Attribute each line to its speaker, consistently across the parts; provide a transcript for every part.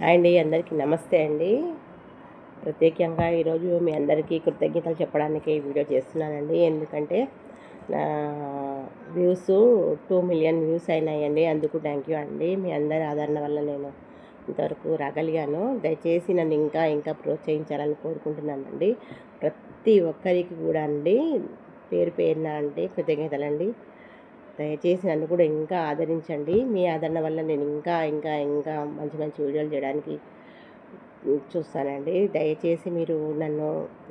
Speaker 1: Hi అండి అందరికీ నమస్తే అండి. ప్రత్యేకంగా ఈరోజు మీ అందరికీ కృతజ్ఞతలు చెప్పడానికి వీడియో చేస్తున్నానండి. ఎందుకంటే నా వ్యూస్ టూ మిలియన్ వ్యూస్ అయినాయండి. అందుకు థ్యాంక్ యూ అండి. మీ అందరి ఆదరణ వల్ల నేను ఇంతవరకు రాగలిగాను. దయచేసి నన్ను ఇంకా ఇంకా ప్రోత్సహించాలని కోరుకుంటున్నానండి. ప్రతి ఒక్కరికి కూడా అండి పేరు పేరున అండి కృతజ్ఞతలండి. దయచేసి నన్ను కూడా ఇంకా ఆదరించండి. మీ ఆదరణ వల్ల నేను ఇంకా ఇంకా ఇంకా మంచి మంచి వీడియోలు చేయడానికి చూస్తానండి. దయచేసి మీరు నన్ను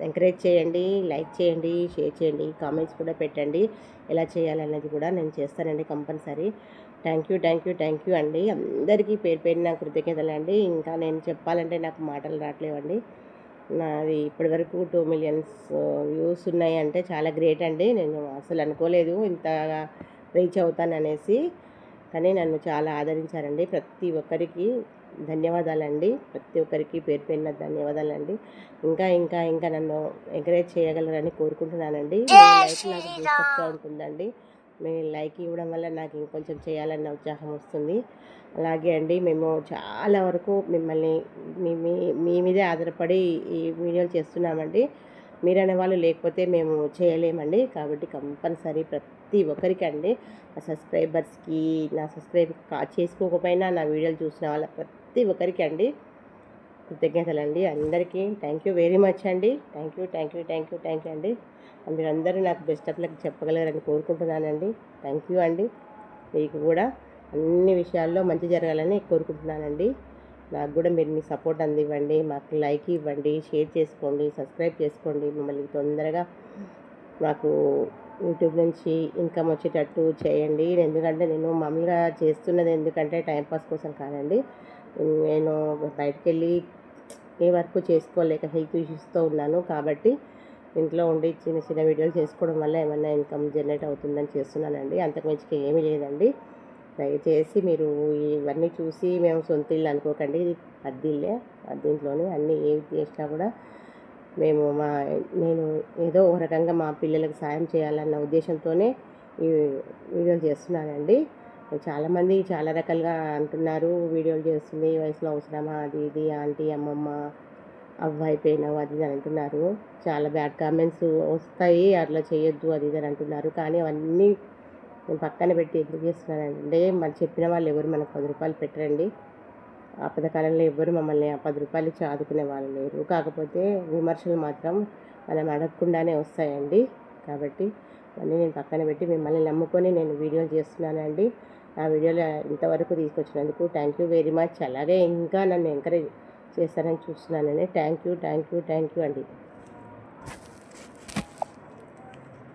Speaker 1: ఎంకరేజ్ చేయండి లైక్ చేయండి షేర్ చేయండి కామెంట్స్ కూడా పెట్టండి. ఎలా చేయాలనేది కూడా నేను చేస్తానండి compulsory. Thank you thank you thank you అండి. అందరికీ పేరు పేరు నా కృతజ్ఞతలు అండి. ఇంకా నేను చెప్పాలంటే నాకు మాటలు రావట్లేవండి. నాది ఇప్పటివరకు టూ మిలియన్స్ వ్యూస్ ఉన్నాయి అంటే చాలా గ్రేట్ అండి. నేను అసలు అనుకోలేదు ఇంతగా రీచ్ అవుతాననేసి కానీ నన్ను చాలా ఆదరించారండి. ప్రతి ఒక్కరికి ధన్యవాదాలండి. ప్రతి ఒక్కరికి పేరు పేరున ధన్యవాదాలండి. ఇంకా ఇంకా ఇంకా నన్ను ఎంకరేజ్ చేయగలరని కోరుకుంటున్నానండి. మీ లైక్ నాకు బూస్టప్గా ఉంటుందండి. మీ లైక్ ఇవ్వడం వల్ల నాకు ఇంకొంచెం చేయాలన్న ఉత్సాహం వస్తుంది. అలాగే అండి మేము చాలా వరకు మిమ్మల్ని మీ మీ మీదే ఆధారపడి ఈ వీడియోలు చేస్తున్నామండి. మీరనే వాళ్ళు లేకపోతే మేము చేయలేమండి. కాబట్టి కంపల్సరీ ప్రతి ఒక్కరికి అండి నా సబ్స్క్రైబర్స్కి నా సబ్స్క్రైబ్ చేసుకోకపోయినా నా వీడియోలు చూసిన వాళ్ళ ప్రతి ఒక్కరికి అండి కృతజ్ఞతలు అండి అందరికీ థ్యాంక్ యూ వెరీ మచ్ అండి. Thank you thank you thank you thank you అండి. మీరందరూ నాకు బెస్ట్ ఆఫ్ లక్ చెప్పగలరని కోరుకుంటున్నానండి. థ్యాంక్ యూ అండి. మీకు కూడా అన్ని విషయాల్లో మంచి జరగాలని కోరుకుంటున్నానండి. నాకు కూడా మీరు మీ సపోర్ట్ అందివ్వండి మాకు లైక్ ఇవ్వండి షేర్ చేసుకోండి సబ్స్క్రైబ్ చేసుకోండి. మిమ్మల్ని తొందరగా మాకు యూట్యూబ్ నుంచి ఇన్కమ్ వచ్చేటట్టు చేయండి. ఎందుకంటే నేను మామూలుగా చేస్తున్నది ఎందుకంటే టైంపాస్ కోసం కాదండి. నేను బయటకు వెళ్ళి ఏ వర్క్ చేసుకోలేక హెల్త్ ఇష్యూస్తో ఉన్నాను కాబట్టి ఇంట్లో ఉండి చిన్న చిన్న వీడియోలు చేసుకోవడం వల్ల ఏమైనా ఇన్కమ్ జనరేట్ అవుతుందని చేస్తున్నానండి. అంతకుమించి ఏమీ లేదండి. దయచేసి మీరు ఇవన్నీ చూసి మేము సొంత ఇల్లు అనుకోకండి. ఇది అద్దిల్లే అద్దింట్లోనే అన్నీ ఏవి చేసినా కూడా మేము మా నేను ఏదో ఒక రకంగా మా పిల్లలకు సాయం చేయాలన్న ఉద్దేశంతోనే ఈ వీడియోలు చేస్తున్నానండి. చాలామంది చాలా రకాలుగా అంటున్నారు వీడియోలు చేస్తుంది వయసులో అవసరమా? అది ఇది ఆంటీ అమ్మమ్మ అవ్వ అయిపోయినావు అది ఇది అంటున్నారు. చాలా బ్యాడ్ కామెంట్స్ వస్తాయి అట్లా చేయొద్దు అది ఇది అని అంటున్నారు. కానీ అవన్నీ నేను పక్కన పెట్టి ఎందుకు చేస్తున్నానంటే మరి చెప్పిన వాళ్ళు ఎవరు మనకు పది రూపాయలు పెట్టరండి. ఆ కాలంలో ఎవరు మమ్మల్ని ఆ పది రూపాయలు ఇచ్చి ఆదుకునే వాళ్ళు లేరు. కాకపోతే విమర్శలు మాత్రం మనం అడగకుండానే వస్తాయండి. కాబట్టి అన్నీ నేను పక్కన పెట్టి మిమ్మల్ని నమ్ముకొని నేను వీడియోలు చేస్తున్నానండి. ఆ వీడియోలు ఇంతవరకు తీసుకొచ్చినందుకు థ్యాంక్ యూ వెరీ మచ్ అలాగే ఇంకా నన్ను ఎంకరేజ్ చేస్తారని చూస్తున్నానండి. Thank you thank you thank you అండి.